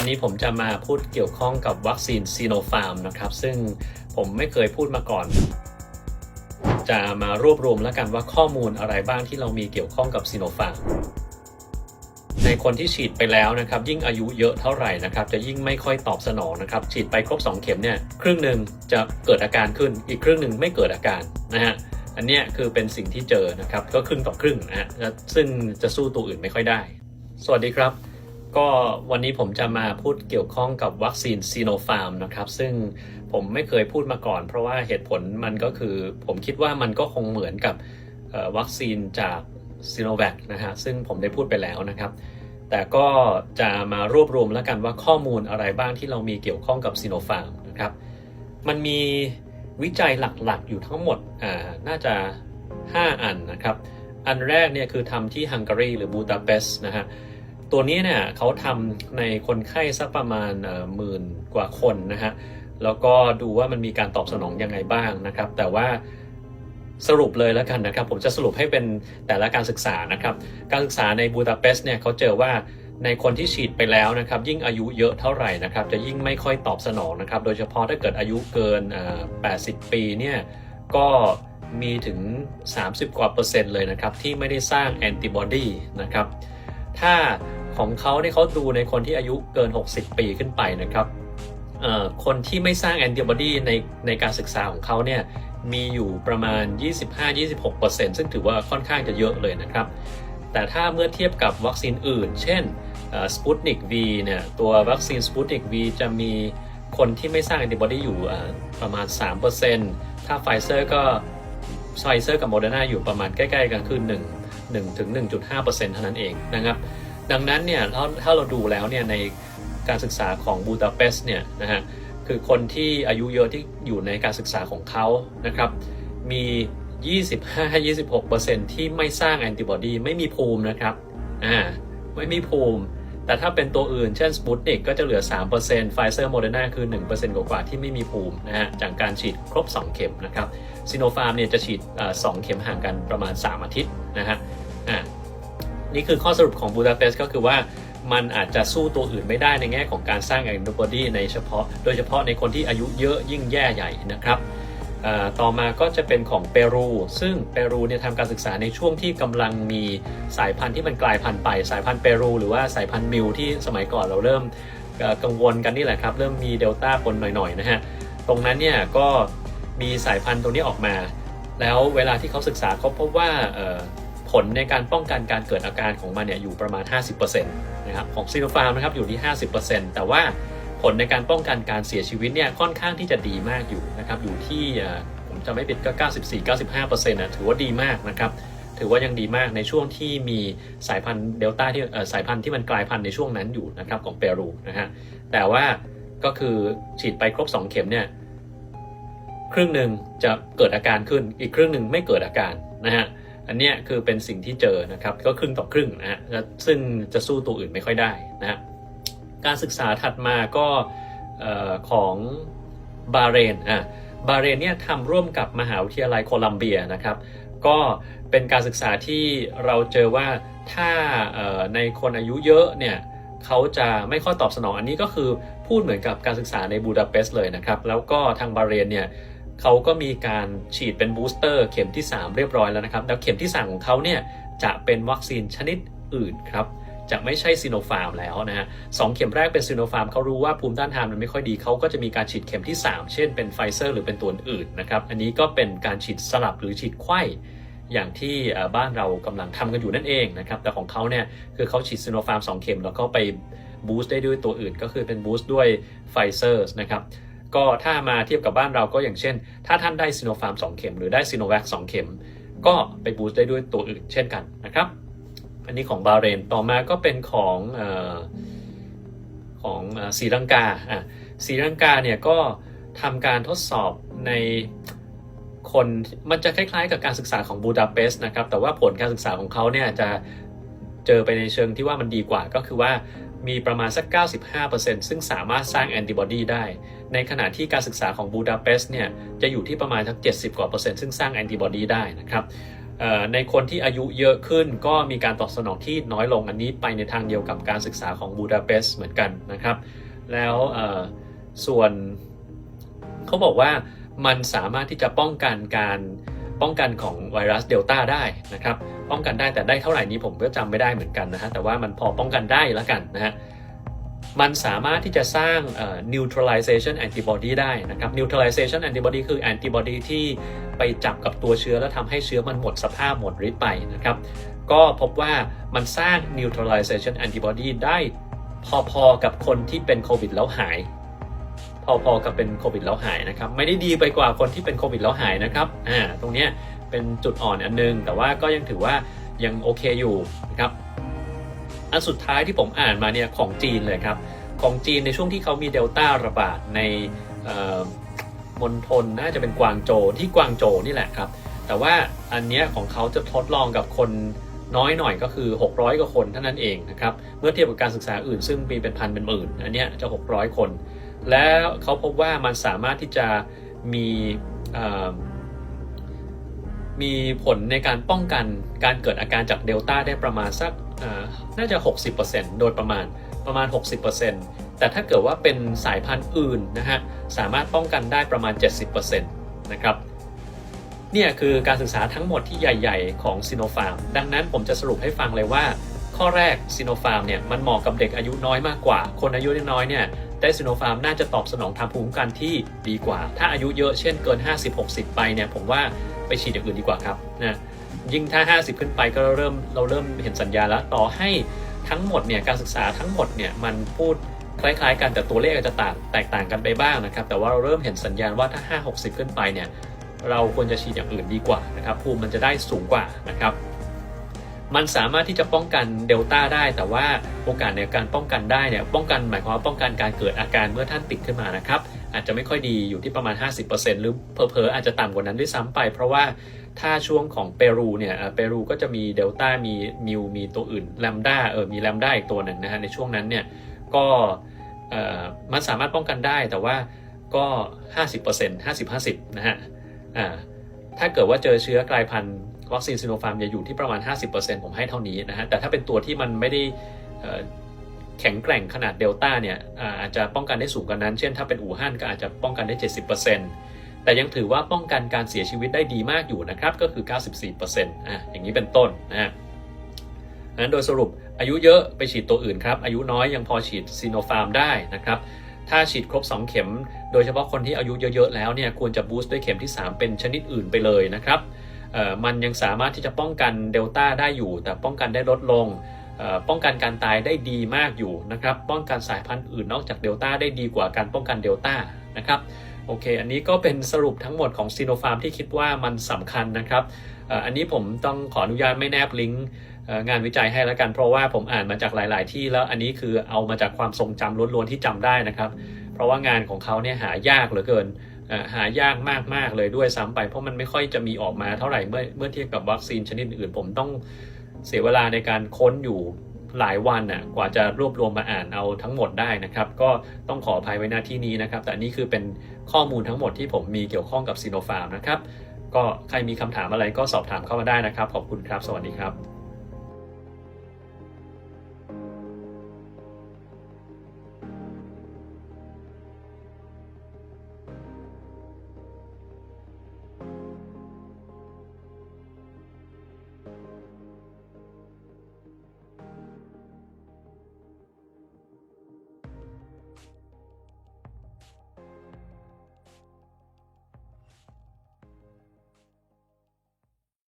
วันนี้ผมจะมาพูดเกี่ยวข้องกับวัคซีนซีโนฟาร์มนะครับ ซึ่งผมไม่เคยพูดมาก่อน จะมารวบรวมแล้วกันว่าข้อมูลอะไรบ้างที่เรามีเกี่ยวข้องกับซีโนฟาร์มในคนที่ฉีดไปแล้วนะครับ ยิ่งอายุเยอะเท่าไหร่นะครับ จะยิ่งไม่ค่อยตอบสนองนะครับ ฉีดไปครบ 2 เข็มเนี่ยครึ่งหนึ่งจะเกิดอาการขึ้น อีกครึ่งหนึ่งไม่เกิดอาการนะฮะอันเนี้ยคือเป็นสิ่งที่เจอนะครับ ก็ครึ่งต่อครึ่งนะฮะซึ่งจะสู้ตัวอื่นไม่ค่อยได้ สวัสดีครับ ก็วันนี้ผมจะมาพูดเกี่ยวข้องกับวัคซีนซีโนฟาร์มนะครับ ซึ่งผมไม่เคยพูดมาก่อน เพราะว่าเหตุผลมันก็คือ ผมคิดว่ามันก็คงเหมือนกับวัคซีนจากซีโนแวคนะฮะซึ่งผมได้พูดไปแล้วนะครับ แต่ก็จะมารวบรวมแล้วกันว่าข้อมูลอะไรบ้างที่เรามีเกี่ยวข้องกับซีโนฟาร์มนะครับ มันมีวิจัยหลักๆ อยู่ทั้งหมดน่าจะ 5 อันนะครับ อันแรกเนี่ยคือทำที่ฮังการีหรือบูดาเปสต์นะฮะ ตัวนี้เนี่ยเขาทำในคนไข้สักประมาณหมื่นกว่าคนนะฮะแล้วก็ดูว่ามันมีการตอบสนองยังไงบ้างนะครับ แต่ว่าสรุปเลยแล้วกันนะครับ ผมจะสรุปให้เป็นแต่ละการศึกษานะครับ การศึกษาในบูดาเปสต์เนี่ยเขาเจอว่าในคนที่ฉีดไปแล้วนะครับ ยิ่งอายุเยอะเท่าไหร่นะครับ จะยิ่งไม่ค่อยตอบสนองนะครับ โดยเฉพาะถ้าเกิดอายุเกิน 80 ปีเนี่ยก็มีถึง 30 กว่าเปอร์เซ็นต์เลยนะครับ ที่ไม่ได้สร้างแอนติบอดีนะครับ ถ้า ของเขาเนี่เขาดูในคนที่อายุเกิน 60 ปีขึ้นไปนะครับคนที่ไม่สร้างแอนติบอดีในในการศึกษาของเขาเนี่ยมีอยู่ประมาณ 25-26%ซึ่งถือว่าค่อนข้างจะเยอะเลยนะครับ แต่ถ้าเมื่อเทียบกับวัคซีนอื่น เช่นสปุตนิก V เนี่ยตัววัคซีนสปุตนิก V จะมีคนที่ไม่สร้างแอนติบอดีอยู่อ่าประมาณ 3%ถ้าไฟเซอร์ก็ไฟเซอร์กับโมเดอร์นาอยู่ประมาณใกล้ ๆ กันคือ1 1ถึง1.5%เท่านั้นเองนะครับ ดังนั้นเนี่ยถ้าถ้าเราดูแล้วเนี่ยในการศึกษาของบูดาเปสต์เนี่ยนะฮะคือคนที่อายุเยอะที่อยู่ในการศึกษาของเขานะครับมี 25-26%ที่ไม่สร้างแอนติบอดีไม่มีภูมินะครับอ่าไม่มีภูมิ แต่ถ้าเป็นตัวอื่นเช่นสปุตนิกก็จะเหลือ 3%ไฟเซอร์โมเดอร์นาคือ 1%กว่าๆที่ไม่มีภูมินะฮะจากการฉีดครบ 2 เข็มนะครับซีโนฟาร์มเนี่ยจะฉีดสองเข็มห่างกันประมาณ 3 อาทิตย์นะฮะอ่า นี่คือข้อสรุปของบูดาเปสต์ก็คือว่ามันอาจจะสู้ตัวอื่นไม่ได้ในแง่ของการสร้างแอนติบอดีในเฉพาะ โดยเฉพาะในคนที่อายุเยอะยิ่งแย่ใหญ่นะครับต่อมาก็จะเป็นของเปรู ซึ่งเปรูเนี่ยทำการศึกษาในช่วงที่กำลังมีสายพันธุ์ที่มันกลายพันธุ์ไปสายพันธุ์เปรูหรือว่าสายพันธุ์มิวที่สมัยก่อนเราเริ่มกังวลกันนี่แหละครับ เริ่มมีเดลต้าปนหน่อยๆนะฮะ ตรงนั้นเนี่ยก็มีสายพันธุ์ตรงนี้ออกมา แล้วเวลาที่เขาศึกษาเขาพบว่า ผลในการป้องกันการเกิดอาการของมันเนี่ยอยู่ประมาณ 50%นะครับของซีโนฟาร์มนะครับอยู่ที่ 50%แต่ว่าผลในการป้องกันการเสียชีวิตเนี่ยค่อนข้างที่จะดีมากอยู่นะครับอยู่ที่ผมจะไม่ผิดก็ 94-95%นะถือว่าดีมากนะครับถือว่ายังดีมากในช่วงที่มีสายพันธุ์เดลต้าที่สายพันธุ์ที่มันกลายพันธุ์ในช่วงนั้นอยู่นะครับของเปรูนะฮะแต่ว่าก็คือฉีดไปครบ 2 เข็มเนี่ยครึ่งหนึ่งจะเกิดอาการขึ้นอีกครึ่งหนึ่งไม่เกิดอาการนะฮะ อันเนี้ยคือเป็นสิ่งที่เจอนะครับก็ครึ่งต่อครึ่งนะฮะซึ่งจะสู้ตัวอื่นไม่ค่อยได้นะการศึกษาถัดมาก็อของบาเรนอะบาเรนเนี่ยทำร่วมกับมหาวิทยาลัยโคลัมเบียนะครับ ก็เป็นการศึกษาที่เราเจอว่าถ้าในคนอายุเยอะเนี่ยเขาจะไม่ค่อยตอบสนองอันนี้ก็คือพูดเหมือนกับการศึกษาในบูดาเปสต์เลยนะครับ แล้วก็ทางบาเรนเนี่ย เขาก็มีการฉีดเป็นบูสเตอร์เข็มที่ 3 เรียบร้อยแล้วนะครับ แล้วเข็มที่ 3 ของเขาเนี่ยจะเป็นวัคซีนชนิดอื่นครับ จะไม่ใช่ซีโนฟาร์มแล้วนะฮะสองเข็มแรกเป็นซีโนฟาร์มเขารู้ว่าภูมิต้านทานมันไม่ค่อยดีเขาก็จะมีการฉีดเข็มที่ 3 เช่นเป็นไฟเซอร์หรือเป็นตัวอื่นนะครับ อันนี้ก็เป็นการฉีดสลับหรือฉีดไข้อย่างที่บ้านเรากำลังทำกันอยู่นั่นเองนะครับ แต่ของเขาเนี่ยคือเขาฉีดซีโนฟาร์ม2เข็มแล้วก็ไปบูสต์ได้ด้วยตัวอื่นก็คือเป็นบูสต์ด้วยไฟเซอร์นะครับ ก็ถ้ามาเทียบกับบ้านเราก็อย่างเช่น ถ้าท่านได้ซีโนฟาร์ม2เข็ม หรือได้ซีโนแวค2เข็ม ก็ไปบูสต์ได้ด้วยตัวอื่นเช่นกันนะครับ อันนี้ของบาเรนต่อมาก็เป็นของออของเอ่อศรีลังกาอะศรีลังกาเนี่ยก็ทำการทดสอบในคนมันจะคล้ายๆกับการศึกษาของบูดาเปสต์นะครับ แต่ว่าผลการศึกษาของเขาเนี่ยจะเจอไปในเชิงที่ว่ามันดีกว่าก็คือว่ามีประมาณสัก 95%ซึ่งสามารถสร้างแอนติบอดีได้ ในขณะที่การศึกษาของบูดาเปสต์เนี่ยจะอยู่ที่ประมาณทั้ง70 กว่าเปอร์เซ็นต์ซึ่งสร้างแอนติบอดีได้นะครับในคนที่อายุเยอะขึ้นก็มีการตอบสนองที่น้อยลงอันนี้ไปในทางเดียวกับการศึกษาของบูดาเปสต์เหมือนกันนะครับ แล้วส่วนเขาบอกว่ามันสามารถที่จะป้องกันการป้องกันของไวรัสเดลต้าได้นะครับ ป้องกันได้แต่ได้เท่าไหร่นี้ผมก็จำไม่ได้เหมือนกันนะฮะแต่ว่ามันพอป้องกันได้แล้วกันนะฮะ มันสามารถที่จะสร้าง neutralization antibody ได้นะครับ neutralization antibody คือ antibody ที่ไปจับกับตัวเชื้อแล้วทำให้เชื้อมันหมดสภาพหมดฤทธิ์ไปนะครับ ก็พบว่ามันสร้าง neutralization antibody ได้พอๆกับคนที่เป็นโควิดแล้วหาย พอๆกับเป็นโควิดแล้วหายนะครับ ไม่ได้ดีไปกว่าคนที่เป็นโควิดแล้วหายนะครับอ่าตรงเนี้ยเป็นจุดอ่อนอันนึง แต่ว่าก็ยังถือว่ายังโอเคอยู่นะครับ อันสุดท้ายที่ผมอ่านมาเนี่ยของจีนเลยครับ ของจีนในช่วงที่เขามีเดลต้าระบาดในมณฑลน่าจะเป็นกวางโจวที่กวางโจวนี่แหละครับ แต่ว่าอันเนี้ยของเขาจะทดลองกับคนน้อยหน่อยก็คือ 600 กว่าคนเท่านั้นเองนะครับ เมื่อเทียบกับการศึกษาอื่นซึ่งมีเป็นพันเป็นหมื่น อันเนี้ยจะ 600 คน แล้วเขาพบว่ามันสามารถที่จะมีมีผลในการป้องกันการเกิดอาการจากเดลต้าได้ประมาณสัก น่าจะ 60%โดยประมาณประมาณ 60%แต่ถ้าเกิดว่าเป็นสายพันธุ์อื่นนะฮะสามารถป้องกันได้ประมาณ 70%นะครับเนี่ยคือการศึกษาทั้งหมดที่ใหญ่ ๆ ของซีโนฟาร์ม ดังนั้นผมจะสรุปให้ฟังเลยว่า ข้อแรกซีโนฟาร์มเนี่ยมันเหมาะกับเด็กอายุน้อยมากกว่า คนอายุน้อยเนี่ยได้ซีโนฟาร์มน่าจะตอบสนองทางภูมิคุ้มกันที่ดีกว่า ถ้าอายุเยอะเช่นเกิน 50-60 ไปเนี่ยผมว่าไปฉีดอย่างอื่นดีกว่าครับนะ ยิ่งถ้า 50 ขึ้นไปก็เริ่มเราเริ่มเห็นสัญญาแล้วต่อให้ทั้งหมดเนี่ยการศึกษาทั้งหมดเนี่ยมันพูดคล้ายๆ กันแต่ตัวเลขอาจจะต่างแตกต่างกันไปบ้างนะครับ แต่ว่าเราเริ่มเห็นสัญญาณว่าถ้า 5-60 ขึ้นไปเนี่ยเราควรจะฉีดอย่างอื่นดีกว่านะครับภูมิมันจะได้สูงกว่านะครับ มันสามารถที่จะป้องกันเดลต้าได้ แต่ว่าโอกาสในการป้องกันได้เนี่ยป้องกันหมายความว่าป้องกันการเกิดอาการเมื่อท่านติดขึ้นมานะครับ อาจจะไม่ค่อยดีอยู่ที่ประมาณ 50%หรือเพอเพอๆอาจจะต่ำกว่านั้นด้วยซ้ำไป เพราะว่าถ้าช่วงของเปรูเนี่ยเปรูก็จะมีเดลต้ามีมิวมีตัวอื่นแลมด้าเออมีแลมด้าอีกตัวหนึ่งนะฮะในช่วงนั้นเนี่ยก็มันสามารถป้องกันได้แต่ว่าก็ 50% 50-50นะฮะอ่าถ้าเกิดว่าเจอเชื้อกลายพันธุ์วัคซีนซิโนฟาร์มจะอยู่ที่ประมาณ 50%ผมให้เท่านี้นะฮะแต่ถ้าเป็นตัวที่มันไม่ได้ แข็งแกร่งขนาดเดลต้าเนี่ยอาจจะป้องกันได้สูงกว่านั้น เช่นถ้าเป็นอู่ฮั่นก็อาจจะป้องกันได้ 70%แต่ยังถือว่าป้องกันการเสียชีวิตได้ดีมากอยู่นะครับ ก็คือ 94%อะอย่างนี้เป็นต้นนะฮะนั้นโดยสรุปอายุเยอะไปฉีดตัวอื่นครับ อายุน้อยยังพอฉีดซีโนฟาร์มได้นะครับ ถ้าฉีดครบ 2 เข็ม โดยเฉพาะคนที่อายุเยอะๆแล้วเนี่ยควรจะบูสต์ด้วยเข็มที่ 3 เป็นชนิดอื่นไปเลยนะครับมันยังสามารถที่จะป้องกันเดลต้าได้อยู่ แต่ป้องกันได้ลดลง ป้องกันการตายได้ดีมากอยู่นะครับ ป้องกันสายพันธุ์อื่นนอกจากเดลต้าได้ดีกว่าการป้องกันเดลต้านะครับโอเค อันนี้ก็เป็นสรุปทั้งหมดของซีโนฟาร์มที่คิดว่ามันสำคัญนะครับ อันนี้ผมต้องขออนุญาตไม่แนบลิงก์งานวิจัยให้แล้วกัน เพราะว่าผมอ่านมาจากหลาย ๆ ที่แล้วอันนี้คือเอามาจากความทรงจำล้วน ๆ ที่จำได้นะครับ เพราะว่างานของเขาเนี่ยหายากเหลือเกิน หายากมาก ๆ เลยด้วยซ้ำไป เพราะมันไม่ค่อยจะมีออกมาเท่าไหร่เมื่อเมื่อเทียบกับวัคซีนชนิดอื่นผมต้อง เสียเวลาในการค้นอยู่หลายวันน่ะกว่าจะรวบรวมมาอ่านเอาทั้งหมดได้นะครับ ก็ต้องขออภัยไว้หน้าที่นี้นะครับ แต่นี่คือเป็นข้อมูลทั้งหมดที่ผมมีเกี่ยวข้องกับซีโนฟาร์มนะครับ ก็ใครมีคำถามอะไรก็สอบถามเข้ามาได้นะครับ ขอบคุณครับ สวัสดีครับ